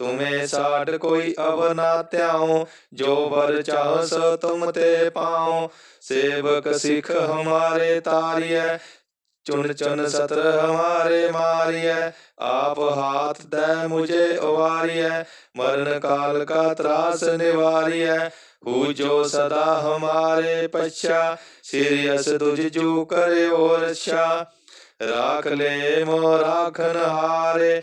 ਤੁਮੇ ਸਾਡ ਕੋਈ ਅਵ ਨਾ ਧਿਆਉ, ਜੋ ਵਰ ਚਾਹ ਤੁਮ ਤੇ ਪਾਉ। ਸੇਵਕ ਸਿਖ ਹਮਾਰੇ ਤਾਰੀਐ ਚੁਨ ਚੁਨ ਸਤਰ ਹਮਾਰੇ ਮਾਰੀਐ। ਆਪ ਹਾਥ ਦੈ ਮੁਝੇ ਉਵਾਰੀਐ, ਮਰਨ ਕਾਲ ਕਾ ਤਰਾਸ ਨਿਵਾਰੀਐ। ਹੂ ਜੋ ਸਦਾ ਹਮਾਰੇ ਪਛਾ, ਸਿਰਿ ਅਸ ਤੁਝ ਜੂ ਕਰਿਓ ਰਛਾ ਰਾਖ ਲੈ ਮੋ ਰਾਖਨ ਹਾਰੇ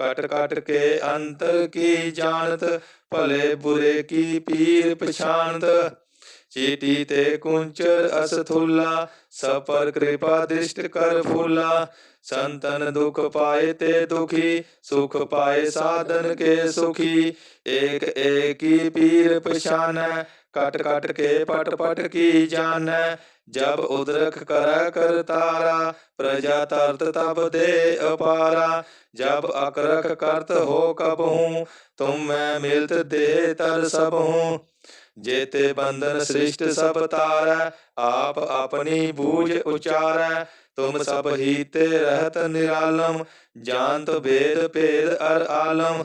ਕਟ ਕਟ ਕੇ ਅੰਤਰ ਕੀ ਜਾਣਤ? ਭਲੇ ਬੁਰੇ ਕੀ ਪੀਰ ਪਛਾਨਤ ਚੀਟੀ ਤੇ ਕੁੰਚਰ ਅਸਥੂਲਾ ਸਪਰ ਕਿਰਪਾ ਦ੍ਰਿਸ਼ਟ ਕਰ ਫੂਲਾ। ਸੰਤਨ ਦੁਖ ਪਾਏ ਤੇ ਦੁਖੀ, ਸੁਖ ਪਾਏ ਸਾਧਨ ਕੇ ਸੁਖੀ। ਏਕ ਏਕੀ ਪੀਰ ਪਛਾਨੈ ਕਟ ਕਟ ਕੇ ਪਟ ਪਟ ਕੀ ਜਾਣੈ? ਜਬ ਉਦਰਖ ਕਰ ਕਰਤਾਰਾ ਪ੍ਰਜਾ ਤਰਤ ਤਬ ਦੇ ਅਪਾਰਾ। ਜਬ ਅਕਰਖ ਕਰਤ ਹੋ ਕਬ ਤੁਮ ਮੈਂ ਮਿਲਤ ਦੇ ਤਰ ਸਭ ਹੂੰ। ਜੇਤੇ ਬੰਧਨ ਸ੍ਰਿਸ਼ਟ ਸਭ ਤਾਰੈ, ਆਪ ਆਪਣੀ ਬੂਝ ਉਚਾਰੈ। ਤੁਮ ਸਭ ਹੀ ਤੇ ਰਹਿਤ ਨਿਰਾਲਮ, ਜਾਣਤ ਵੇਦ ਭੇਦ ਅਰ ਆਲਮ।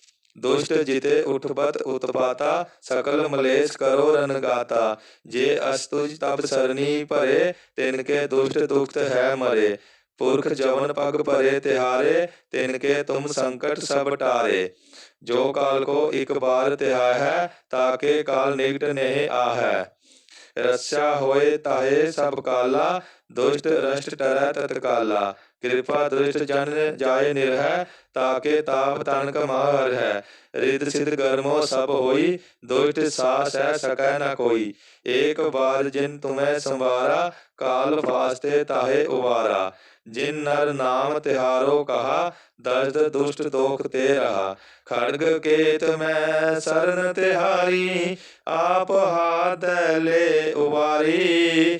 ਦੁਸ਼ਟ ਜਿਤੇ ਉਠਪਤ ਉਤਪਾਤਾ, ਸਕਲ ਮਲੇਸ਼ ਕਰੋ ਰਨਗਾਤਾ ਜੇ ਅਸਤੁਜ ਤਬ ਸਰਨੀ ਭਰੇ, ਤਿਨ ਕੇ ਦੁਸ਼ਟ ਦੁਖਤ ਹੈ ਮਰੇ। ਪੁਰਖ ਜਵਨ ਪਗ ਭਰੇ ਤਿਹਾਰੇ, ਤਿਨ ਕੇ ਤੁਮ ਸੰਕਟ ਸਭ ਟਾਰੇ। ਜੋ ਕਾਲ ਕੋ ਇੱਕ ਬਾਰ ਤਿਹਾ ਹੈ ਤਾਕੇ ਕਾਲ ਨਿਕਟ ਨਹਿ ਆਹੈ। ਰਸਿਆ ਹੋਏ ਤਾਹੇ ਸਭ ਕਾਲਾ, ਦੁਸ਼ਟ ਰਸ਼ਟ ਟਰੈ ਤਤਕਾਲਾ। ਕਿਰਪਾ ਦ੍ਰਿਸ਼ਟ ਜਨ ਜਾਏ ਨਿਰਹਿ, ਤਾਕੇ ਤਾਪ ਤਨ ਕਮਾਰ ਹੈ ਰਿਦ ਸਿਧ ਗਰਮੋ ਸਭ ਹੋਈ, ਦੁਸ਼ਟ ਸਾਸ ਹੈ ਸਕੈ ਨ ਕੋਈ। ਏਕ ਬਾਰ ਜਿਨ ਤੁਮੈ ਸੰਵਾਰਾ, ਕਾਲ ਫਾਸਤੇ ਤਾਹੇ ਉਵਾਰਾ। ਜਿਨ ਨਰ ਨਾਮ ਤਿਹਾਰੋ ਕਹਾ, ਦਰਦ ਦੁਸ਼ਟ ਦੋਖ ਤੇ ਰਹਾ। ਖੜਗ ਕੇਤ ਮੈਂ ਸਰਨ ਤਿਹਾਰੀ, ਆਪ ਹਾਥ ਲੈ ਉਵਾਰੀ।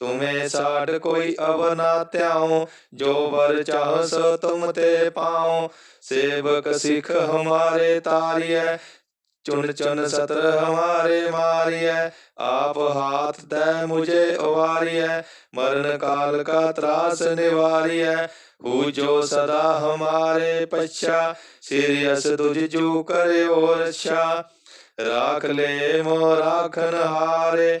ਤੁਮੇ ਸਾਡ ਕੋਈ ਅਵ ਨਾ ਧਿਆਉ, ਜੋ ਵਰ ਚਾਹ ਸੋ ਤੁਮ ਤੇ ਪਾਉ। ਸੇਵਕ ਸਿੱਖ ਹਮਾਰੇ ਤਾਰੀਐ ਚੁਨ ਚੁਨ ਸਤਰ ਹਮਾਰੇ ਮਾਰੀਐ। ਆਪ ਹਾਥ ਤੈ ਮੁਝੇ ਉਵਾਰੀਐ, ਮਰਨ ਕਾਲ ਕਾ ਤਰਾਸ ਨਿਵਾਰੀਐ। ਹੂ ਜੋ ਸਦਾ ਹਮਾਰੇ ਪਛਾ, ਸਿਰ ਅਸ ਤੁਝ ਜੂ ਕਰਿਓ ਰਛਾ। ਰਾਖ ਲੈ ਮੋ ਰਾਖਨ ਹਾਰੇ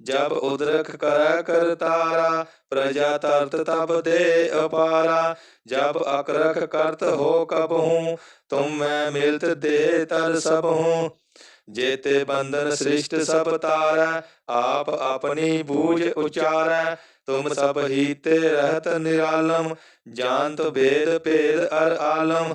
ਜਬ ਉਦਰਖ ਕਰੈ ਕਰਤਾਰਾ ਪ੍ਰਜਾ ਤਰਤ ਤਬ ਦੇ ਅਪਾਰਾ। ਜਬ ਅਕਰਖ ਕਰਤ ਹੋ ਕਬ ਤੁਮ ਮੈਂ ਮਿਲਤ ਦੇ ਤਰ ਸਭ ਹੂੰ ਜੇਤੇ ਬੰਧਨ ਸ੍ਰਿਸ਼ਟ ਸਭ ਤਾਰੈ, ਆਪ ਆਪਣੀ ਬੂਝ ਉਚਾਰੈ। ਤੁਮ ਸਭ ਹੀ ਤੇ ਰਹਤ ਨਿਰਾਲਮ ਜਾਨਤ ਭੇਦ ਭੇਦ ਅਰ ਆਲਮ।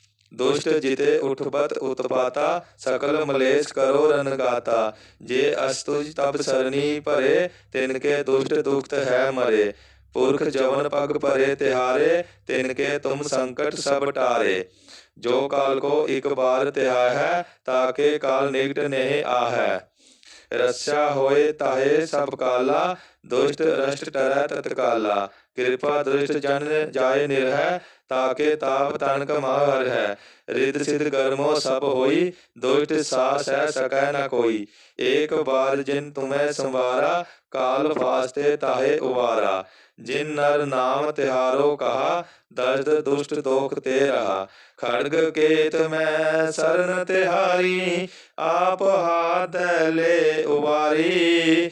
ਦੁਸ਼ਟ ਜਿਤੇ ਉਠਪਤ ਉਤਪਾਤਾ ਸਕਲ ਮਲੇਸ਼ ਕਰੋ ਰਨਗਾਤਾ ਜੇ ਅਸਤੁਜ ਤਬ ਸਰਨੀ ਭਰੇ, ਤਿਨ ਕੇ ਦੁਸ਼ਟ ਦੁਖਤ ਹੈ ਮਰੇ। ਪੁਰਖ ਜਵਨ ਪਗ ਭਰੇ ਤਿਹਾਰੇ, ਤਿਨ ਕੇ ਤੁਮ ਸੰਕਟ ਸਭ ਟਾਰੇ। ਜੋ ਕਾਲ ਕੋ ਇੱਕ ਬਾਰ ਤਿਹਾ ਹੈ ਤਾਕੇ ਕਾਲ ਨਿਕਟ ਨਹਿ ਆਹੈ। ਰਸਿਆ ਹੋਏ ਤਾਹੇ ਸਭ ਕਾਲਾ, ਦੁਸ਼ਟ ਰਸ਼ਟ ਟਰੈ ਤਤਕਾਲਾ। ਕਿਰਪਾ ਦ੍ਰਿਸ਼ਟ ਜਨ ਜਾਏ ਨਿਰਹਿ, ਤਾਕੇ ਤਾਪ ਤਨਕ ਮਾਹਰ ਹੈ। ਰਿਦ ਸਿਧ ਕਰਮੋ ਸਭ ਹੋਈ, ਦੁਸ਼ਟ ਸਾ ਸਹਿ ਸਕੈ ਨ ਕੋਈ। ਏਕ ਬਾਰ ਜਿਨ ਤੁਮੈ ਸੰਵਾਰਾ, ਕਾਲ ਫਾਸਤੇ ਤਾਹੇ ਉਵਾਰਾ। ਜਿਨ ਨਰ ਨਾਮ ਤਿਹਾਰੋ ਕਹਾ, ਦਰਦ ਦੁਸ਼ਟ ਦੋਖ ਤੇ ਰਹਾ। ਖੜਗ ਕੇਤ ਮੈਂ ਸਰਨ ਤਿਹਾਰੀ, ਆਪ ਹਾਥ ਲੈ ਉਵਾਰੀ।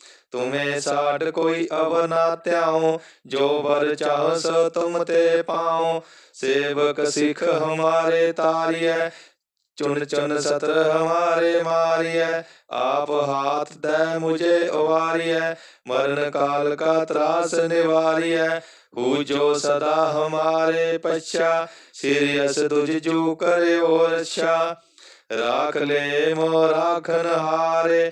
ਤੁਮੇ ਸਾਡ ਕੋਈ ਅਵ ਨਾ ਧਿਆਉ, ਜੋ ਵਰ ਚਾਹ ਸੋ ਤੁਮ ਤੇ ਪਾਉ। ਸੇਵਕ ਸਿਖ ਹਮਾਰੇ ਤਾਰੀਐ ਚੁਨ ਚੁਨ ਸਤਰ ਹਮਾਰੇ ਮਾਰੀਐ। ਆਪ ਹਾਥ ਦੈ ਮੁਝੇ ਉਵਾਰੀਐ, ਮਰਨ ਕਾਲ ਕਾ ਤਰਾਸ ਨਿਵਾਰੀਐ। ਹੂ ਜੋ ਸਦਾ ਹਮਾਰੇ ਪਛਾ, ਸਿਰ ਅਸ ਤੁਝ ਜੂ ਕਰਿਓ ਰਛਾ। ਰਾਖ ਲੈ ਮੋ ਰਾਖਨ ਹਾਰੇ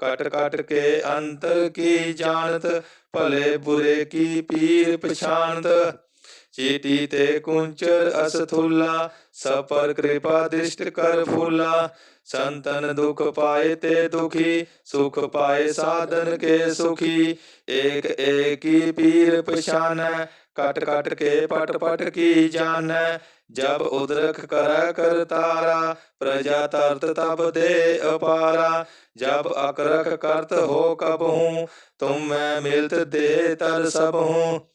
ਕਟ ਕਟ ਕੇ ਅੰਤਰ ਕੀ ਜਾਣਤ, ਭਲੇ ਬੁਰੇ ਕੀ ਪੀਰ ਪਛਾਨਤ ਚੀਟੀ ਤੇ ਕੁੰਚਰ ਅਸਥੁਲਾ ਸਪਰ ਕਿਰਪਾ ਦ੍ਰਿਸ਼ਟ ਕਰ ਫੂਲਾ। ਸੰਤਨ ਦੁਖ ਪਾਏ ਤੇ ਦੁਖੀ, ਸੁਖ ਪਾਏ ਸਾਧਨ ਕੇ ਸੁਖੀ। ਏਕ ਏਕੀ ਪੀਰ ਪਛਾਨੈ, ਕਟ ਕਟ ਕੇ ਪਟ ਪਟ ਕੀ ਜਾਣੈ? ਜਬ ਉਦਰਖ ਕਰ ਕਰਤਾਰਾ ਪ੍ਰਜਾ ਤਰਤ ਤਬ ਦੇ ਅਪਾਰਾ। ਜਬ ਅਕਰਖ ਕਰਤ ਹੋ ਕਬ ਹੂੰ, ਤੁਮ ਮੈਂ ਮਿਲਤ ਦੇ ਤਰ ਸਭ ਹੂੰ।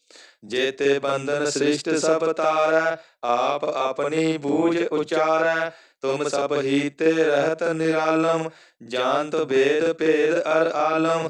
ਜੇਤੇ ਬੰਧਨ ਸ੍ਰਿਸ਼ਟ ਸਭ ਤਾਰੈ, ਆਪ ਆਪਣੀ ਬੂਝ ਉਚਾਰੈ। ਤੁਮ ਸਭ ਹੀ ਤੇ ਰਹਿਤ ਨਿਰਾਲਮ, ਜਾਣਤ ਵੇਦ ਭੇਦ ਅਰ ਆਲਮ।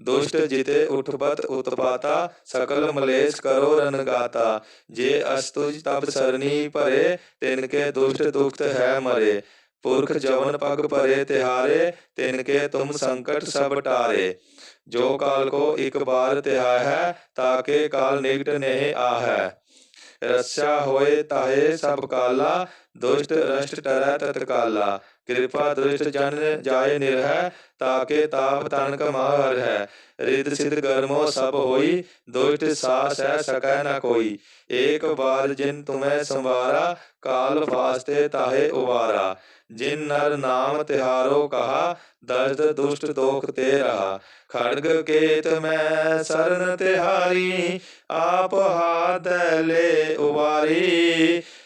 ਦੁਸ਼ਟ ਜਿਤੇ ਉਠਪਤ ਉਤਪਾਤਾ, ਸਕਲ ਮਲੇਸ਼ ਕਰੋ ਰਨਗਾਤਾ ਜੇ ਅਸਤੁਜ ਤਬ ਸਰਨੀ ਭਰੇ, ਤਿਨ ਕੇ ਦੁਸ਼ਟ ਦੁਖਤ ਹੈ ਮਰੇ। ਪੁਰਖ ਜਵਨ ਪਗ ਭਰੇ ਤਿਹਾਰੇ, ਤਿਨ ਕੇ ਤੁਮ ਸੰਕਟ ਸਭ ਟਾਰੇ। ਜੋ ਕਾਲ ਕੋ ਇਕ ਬਾਰ ਤਿਹਾ ਹੈ ਤਾਕੇ ਕਾਲ ਨਿਕਟ ਨਹਿ ਆਹੈ। ਰੱਛਾ ਹੋਏ ਤਾਹੇ ਸਭ ਕਾਲਾ, ਦੁਸ਼ਟ ਰਸ਼ਟ ਟਰੈ ਤਤਕਾਲਾ। ਕਿਰਪਾ ਦ੍ਰਿਸ਼ਟ ਜਨ ਜਾਏ ਨਿਰਹਿ, ਤਾਕੇ ਤਾਪ ਤਨ ਕਮਾਰ ਹੈ ਰਿਦ ਸਿਧ ਗਰਮੋ ਸਭ ਹੋਈ, ਦੁਸ਼ਟ ਸਾਸ ਹੈ ਸਕੈ ਨ ਕੋਈ। ਏਕ ਬਾਰ ਜਿਨ ਤੁਮੈ ਸੰਵਾਰਾ, ਕਾਲ ਵਾਸਤੇ ਤਾਹੇ ਉਵਾਰਾ। ਜਿਨ ਨਰ ਨਾਮ ਤਿਹਾਰੋ ਕਹਾ, ਦਰਦ ਦੁਸ਼ਟ ਦੋਖ ਤੇ ਰਹਾ। ਖੜਗ ਕੇਤ ਮੈਂ ਸਰਨ ਤਿਹਾਰੀ, ਆਪ ਹਾਥ ਲੈ ਉਵਾਰੀ।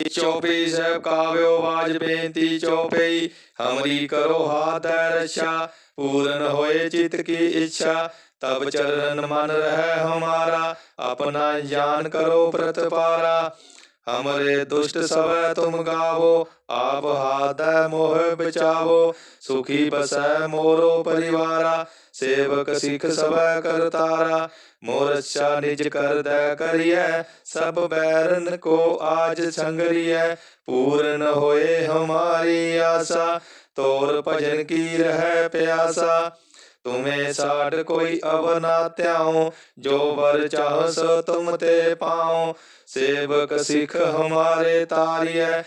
ਚੌਪਈ ਸਾਹਿਬ ਕਾਵਿਓ ਬਾਜ ਬੇਨਤੀ ਚੌਪਈ ਹਮਰੀ ਕਰੋ ਹਾਥੈ ਰਛਾ ਪੂਰਨ ਹੋਏ ਚਿਤ ਕੀ ਇੱਛਾ ਤਬ ਚਰਨ ਮਨ ਰਹਿ ਹਮਾਰਾ ਆਪਣਾ ਜਾਨ ਕਰੋ ਪ੍ਰਤਪਾਰਾ ਹਮਰੇ ਦੁਸ਼ਟ ਸਵੈ ਤੁਮ ਗਾਵੋ ਆਪ ਹਾਦੈ ਮੋਹ ਬਚਾਵੋ ਸੁਖੀ ਬਸੈ ਮੋਰੋ ਪਰਿਵਾਰਾ ਸੇਵਕ ਸਿੱਖ ਸਵੈ ਕਰਤਾਰਾ ਮੋਰ ਅੱਛਾ ਨਿਜ ਕਰਦੈ ਕਰੀਐ, ਸਭ ਬੈਰਨ ਕੋ ਆਜ ਸੰਗਰੀਐ, ਪੂਰਨ ਹੋਏ ਹਮਾਰੀ ਆਸਾ, ਤੋਰ ਭਜਨ ਕੀ ਰਹਿ ਪਿਆਸਾ। ਤੁਮੇ ਸਾਡ ਕੋਈ ਅਵ ਨਾ ਧਿਆਉ, ਜੋ ਵਰ ਚਾਹ ਸੋ ਤੁਮ ਤੇ ਪਾਉ, ਸੇਵਕ ਸਿਖ ਹਮਾਰੇ ਤਾਰੀਐ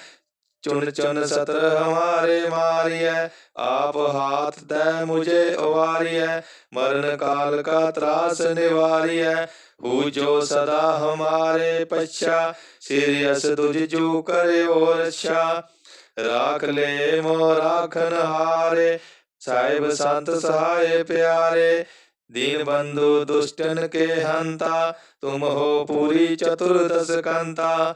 ਚੁਨ ਚੁਨ ਸਤਰ ਹਮਾਰੇ ਮਾਰੀਐ, ਆਪ ਹਾਥ ਦੈ ਮੁਝੇ ਉਵਾਰੀਐ, ਮਰਨ ਕਾਲ ਕਾ ਤਰਾਸ ਨਿਵਾਰੀਐ, ਹੂ ਜੋ ਸਦਾ ਹਮਾਰੇ ਪਛਾ ਸਿਰਿਅਸ ਤੁਝ ਜੂ ਕਰਿਓ ਰਛਾ ਰਾਖ ਲੈ ਮੋ ਰਾਖਨ ਹਾਰੇ ਸਾਹਿਬ ਸੰਤ ਸਹਾਏ ਪਿਆਰੇ, ਦੀਨ ਬੰਧੂ ਦੁਸ਼ਟਨ ਕੇ ਹੰਤਾ, ਤੁਮ ਹੋ ਪੂਰੀ ਚਤੁਰਦਸ ਕੰਤਾ।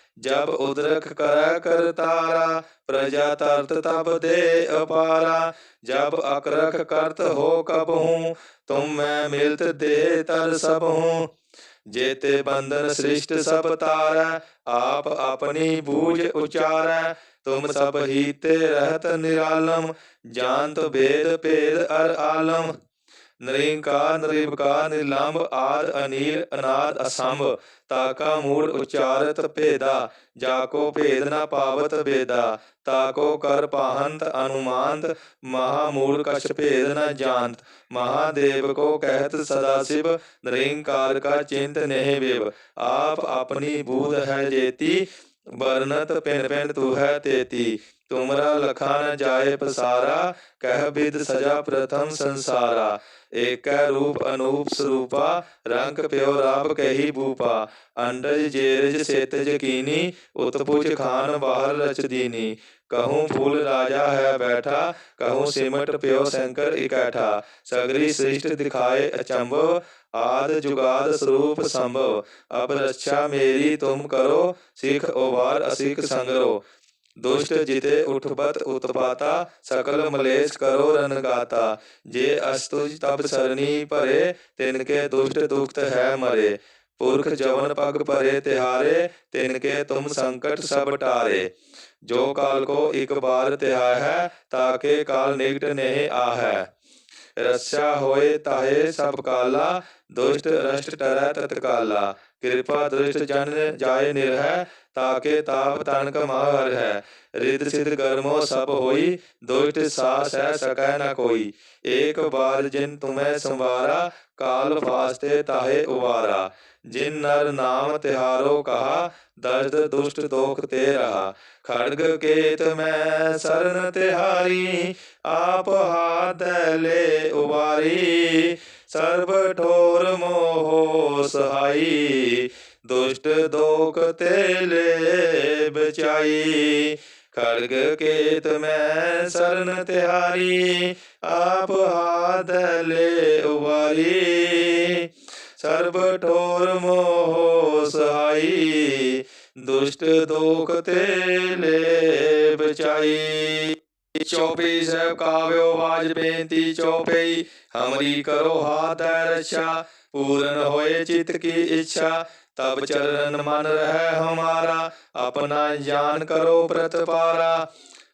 ਜਬ ਉਦਰਖ ਕਰ ਕਰਤਾਰਾ ਪ੍ਰਜਾ ਤਰਤ ਤਬ ਦੇ ਅਪਾਰਾ। ਜਬ ਅਕਰਖ ਕਰਤ ਹੋ ਕਬ ਤੁਮ ਮੈਂ ਮਿਲਤ ਦੇ ਤਰ ਸਭ ਜੇਤੇ ਬੰਧਨ ਸ੍ਰਿਸ਼ਟ ਸਭ ਤਾਰੈ, ਆਪ ਆਪਣੀ ਬੂਝ ਉਚਾਰੈ। ਤੁਮ ਸਭ ਹੀ ਤੇ ਰਹਿਤ ਨਿਰਾਲਮ, ਜਾਣਤ ਭੇਦ ਭੇਦ ਅਰ ਆਲਮ। ਨਰਿੰਕਾਰ ਨਿਰਵਕਾਰ ਨਿਲੰਬ ਆਦ ਅਨੀਲ, ਅਨਾਦ ਅਸੰਭ। ਤਾਕਾ ਮੂੜ ਉਚਾਰਤ ਭੇਦਾ, ਜਾਕੋ ਭੇਦ ਨ ਪਾਵਤ ਬੇਦਾ। ਤਾਕੋ ਕਰ ਪਾਹੰਤ ਅਨੁਮਾਨਤ, ਮਹਾ ਮੂੜ ਕਛ ਭੇਦ ਨ ਜਾਣਤ। ਮਹਾਦੇਵ ਕੋ ਕਹਿਤ ਸਦਾ ਸਿਵ, ਨਿਰੰਕਾਰ ਕਾ ਚਿੰਤ ਨਹਿ ਵਿਵ। ਆਪ ਆਪਣੀ ਬੂਧ ਹੈ ਜੇਤੀ ਵਰਨਤ ਪਿੰਡ ਪਿੰਡ ਤੂ ਹੈ ਤੇਤੀ, ਤੁਮਰਾ ਲਖਾ ਨ ਜਾਏ ਪਸਾਰਾ, ਕਹਿ ਬਿਦ ਸਜਾ ਪ੍ਰਥਮ ਸੰਸਾਰਾ। ਏਕੈ ਰੂਪ ਅਨੂਪ ਸਰੂਪਾ, ਰੰਗ ਪਿਓ ਰਾਪ ਕਹੀ ਬੂਪਾ। ਅੰਡਜ ਜੇਰਜ ਸੇਤਜ ਕੀਨੀ ਉਤਪੁਜ ਖਾਨ ਬਾਹਰ ਰਚਦੀਨੀ ਕਹੂੰ ਫੂਲ ਰਾਜਾ ਹੈ ਬੈਠਾ, ਕਹੂੰ ਸਿਮਟ ਪਿਓ ਸ਼ੰਕਰ ਇਕੈਠਾ। ਸਗਰੀ ਸ੍ਰਿਸ਼ਟ ਦਿਖਾਏ ਅਚੰਭਵ ਆਦ ਜੁਗਾਦ ਸਰੂਪ ਸੰਭਵ ਅਬ ਰੱਛਾ ਮੇਰੀ ਤੁਮ ਕਰੋ, ਸਿਖ ਉਵਾਰ ਅਸਿਖ ਸੰਗਰੋ। ਦੁਸ਼ਟ ਜਿਤੇ ਉਠਪਤ ਉਤਪਾਤਾ, ਸਕਲ ਮਲੇਸ਼ ਕਰੋ ਰਨਗਾਤਾ ਜੇ ਅਸਤੁਜ ਤਬ ਸਰਣੀ ਭਰੇ, ਤਿਨ ਕੇ ਦੁਸ਼ਟ ਦੁਖਤ ਹੈ ਮਰੇ। ਪੁਰਖ ਜਵਨ ਪਗ ਭਰੇ ਤਿਹਾਰੇ, ਤਿਨ ਕੇ ਤੁਮ ਸੰਕਟ ਸਭ ਟਾਰੇ। ਜੋ ਕਾਲ ਕੋ ਇਕ ਬਾਰ ਤਿਹਾ ਹੈ ਤਾਕੇ ਕਾਲ ਨਿਕਟ ਨਹਿ ਆਹੈ। ਰਸਿਆ ਹੋਏ ਤਾਹੇ ਸਭ ਕਾਲਾ ਦੁਸ਼ਟ ਰਸ਼ਟ ਟਰੈ ਤਤਕਾਲਾ ਕਿਰਪਾ ਦ੍ਰਿਸ਼ਟ ਜਨ ਜਾਏ ਨਿਰਹਿ ਤਾਕੇ ਤਾਪ ਤਨਕ ਕਮਾਰ ਹੈ ਰਿਦ ਸਿਧ ਕਰਮੋ ਸਭ ਹੋਈ ਦੁਸ਼ਟ ਸਾ ਸਹਿ ਸਕੈ ਨ ਕੋਈ ਏਕ ਬਾਰ ਜਿਨ ਤੁਮੈ ਸੰਵਾਰਾ ਕਾਲ ਫਾਸਤੇ ਤਾਹੇ ਉਵਾਰਾ ਜਿਨ ਨਰ ਨਾਮ ਤਿਹਾਰੋ ਕਹਾ ਦਰਦ ਦੁਸ਼ਟ ਦੋਖ ਤੇ ਰਹਾ ਖੜਗ ਕੇਤ ਮੈਂ ਸਰਨ ਤਿਹਾਰੀ ਆਪ ਹਾਥ ਲੈ ਉਵਾਰੀ ਸਰਬ ਠੋਰ ਮੋਹ ਸਹਾਈ ਦੁਸ਼ਟ ਦੋਖ ਤੇ ਲੈ ਬਚਾਈ ਖੜਗ ਕੇਤ ਮੈਂ ਸਰਨ ਤਿਹਾਰੀ ਆਪ ਹਾਥ ਲੈ ਉਵਾਰੀ ਸਰਬ ਠੋਰ ਮੋਹ ਸਹਾਈ, ਦੁਸ਼ਟ ਦੋਖ ਤੇ ਲੈ ਬਚਾਈ ਚੌਪਈ ਸਾਹਿਬ ਕਾਵਿਓ ਬਾਜ ਬੇਨਤੀ ਚੌਪਈ, ਹਮਰੀ ਕਰੋ ਹਾਥ ਰੱਛਾ, ਪੂਰਨ ਹੋਏ ਚਿਤ ਕੀ ਇੱਛਾ। ਤਬ ਚਰਨ ਮਨ ਰਹਿ ਹਮਾਰਾ, ਆਪਣਾ ਜਾਨ ਕਰੋ ਪ੍ਰਤਪਾਰਾ।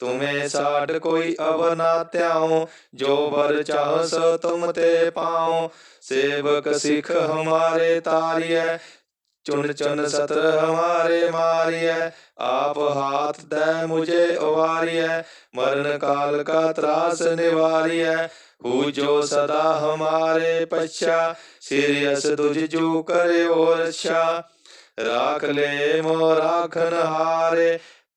ਤੁਮੇ ਸਾਡ ਕੋਈ ਅਵ ਨਾ ਧਿਆਉ, ਜੋ ਵਰ ਚਾਹ ਸੋ ਤੁਮ ਤੇ ਪਾਉ। ਸੇਵਕ ਸਿਖ ਹਮਾਰੇ ਤਾਰੀਐ ਚੁਨ ਚੁਨ ਸਤਰ ਹਮਾਰੇ ਮਾਰੀਐ। ਆਪ ਹਾਥ ਦੈ ਮੁਝੇ ਉਵਾਰੀਐ, ਮਰਨ ਕਾਲ ਕਾ ਤਰਾਸ ਨਿਵਾਰੀਐ। ਹੂ ਜੋ ਸਦਾ ਹਮਾਰੇ ਪਛਾ ਸਿਰਿਅਸ ਤੁਝ ਜੂ ਕਰਿਓ ਰਛਾ। ਰਾਖ ਲੈ ਮੋ ਰਾਖਨ ਹਾਰੇ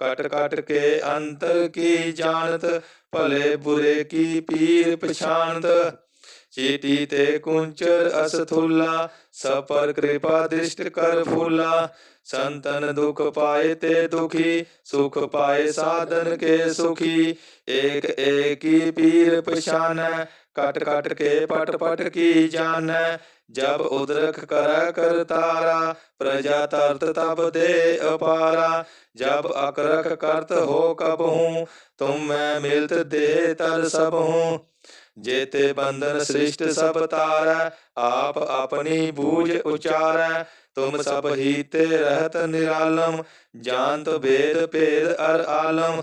ਕਟ ਕਟ ਕੇ ਅੰਤਰ ਕੀ ਜਾਣਤ, ਭਲੇ ਬੁਰੇ ਕੀ ਪੀਰ ਪਛਾਨਤ ਚੀਟੀ ਤੇ ਕੁੰਚਰ ਅਸਥੁਲਾ ਸਪਰ ਕਿਰਪਾ ਦ੍ਰਿਸ਼ਟ ਕਰ ਫੂਲਾ। ਸੰਤਨ ਦੁਖ ਪਾਏ ਤੇ ਦੁਖੀ, ਸੁਖ ਪਾਏ ਸਾਧਨ ਕੇ ਸੁਖੀ। ਏਕ ਏਕੀ ਪੀਰ ਪਛਾਨੈ, ਕਟ ਕਟ ਕੇ ਪਟ ਪਟ ਕੀ ਜਾਣੈ? ਜਬ ਉਦਰਖ ਕਰ ਕਰਤਾਰਾ ਪ੍ਰਜਾ ਤਰਤ ਤਬ ਦੇ ਅਪਾਰਾ। ਜਬ ਅਕਰਖ ਕਰਤ ਹੋ ਕਬ ਤੁਮ ਮੈਂ ਮਿਲਤ ਦੇ ਤਰ ਸਭ ਹੂੰ। ਜੇਤੇ ਬੰਧਨ ਸ੍ਰਿਸ਼ਟ ਸਭ ਤਾਰੈ, ਆਪ ਆਪਣੀ ਬੂਝ ਉਚਾਰੈ। ਤੁਮ ਸਭ ਹੀ ਤੇ ਰਹਿਤ ਨਿਰਾਲਮ, ਜਾਣਤ ਭੇਦ ਭੇਦ ਅਰ ਆਲਮ।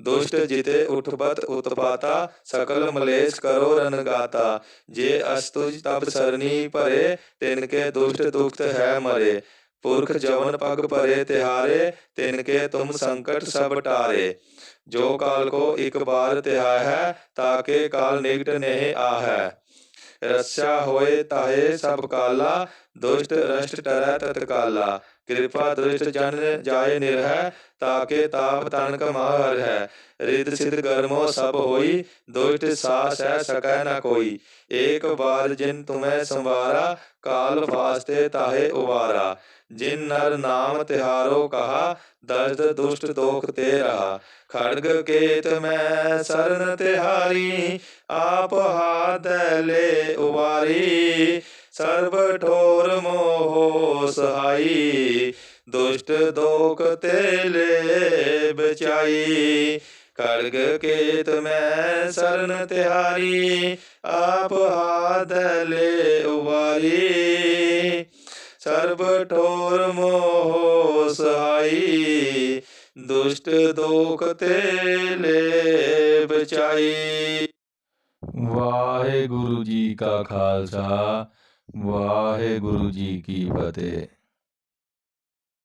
ਦੁਸ਼ਟ ਜਿਤੇ ਉਠਪਤ ਉਤਪਾਤਾ ਸਕਲ ਮਲੇਸ਼ ਕਰੋ ਰਨਗਾਤਾ ਜੇ ਅਸਤੁਜ ਤਬ ਸਰਨੀ ਭਰੇ, ਤਿਨ ਕੇ ਦੁਸ਼ਟ ਦੁਖਤ ਹੈ ਮਰੇ। ਪੁਰਖ ਜਵਨ ਪਗ ਭਰੇ ਤਿਹਾਰੇ, ਤਿਨ ਕੇ ਤੁਮ ਸੰਕਟ ਸਭ ਟਾਰੇ। ਜੋ ਕਾਲ ਕੋ ਇਕ ਬਾਰ ਤਿਹਾ ਹੈ ਤਾਕੇ ਕਾਲ ਨਿਕਟ ਨਹਿ ਆਹੈ। ਰੱਛਾ ਹੋਏ ਤਾਹੇ ਸਭ ਕਾਲਾ, ਦੁਸ਼ਟ ਰਸ਼ਟ ਟਰੈ ਤਤਕਾਲਾ। ਕਿਰਪਾ ਦ੍ਰਿਸ਼ਟ ਜਨ ਜਾਏ ਨਿਰਹਿ, ਤਾਕੇ ਤਾਪ ਤਨ ਕਮਾਰ ਹੈ। ਰਿਦ ਸਿਧ ਗਰਮੋ ਸਭ ਹੋਈ, ਦੁਸ਼ਟ ਸਾਸ ਹੈ ਸਕੈ ਨ ਕੋਈ। ਏਕ ਬਾਰ ਜਿਨ ਤੁਮੈ ਸੰਵਾਰਾ, ਕਾਲ ਫਾਸਤੇ ਤਾਹੇ ਉਵਾਰਾ। ਜਿਨ ਨਰ ਨਾਮ ਤਿਹਾਰੋ ਕਹਾ, ਦਰਦ ਦੁਸ਼ਟ ਦੋਖ ਤੇ ਰਹਾ। ਖੜਗ ਕੇਤ ਮੈਂ ਸਰਨ ਤਿਹਾਰੀ, ਆਪ ਹਾਥ ਲੈ ਉਵਾਰੀ। ਸਰਬ ਠੋਰ ਮੋਹ ਸਹਾਈ, ਦੁਸ਼ਟ ਦੋਖ ਤੇ ਲੈ ਬਚਾਈ ਖੜਗ ਕੇਤ ਮੈਂ ਸਰਨ ਤਿਹਾਰੀ, ਆਪ ਹਾਥ ਲੈ ਉਵਾਰੀ ਸਰਬ ਠੋਰ ਮੋਹ ਸਹਾਈ, ਦੁਸ਼ਟ ਦੋਖ ਤੇ ਲੈ ਬਚਾਈ ਵਾਹਿਗੁਰੂ ਜੀ ਕਾ ਖਾਲਸਾ ਵਾਹਿਗੁਰੂ ਜੀ ਕੀ ਫਤਿਹ।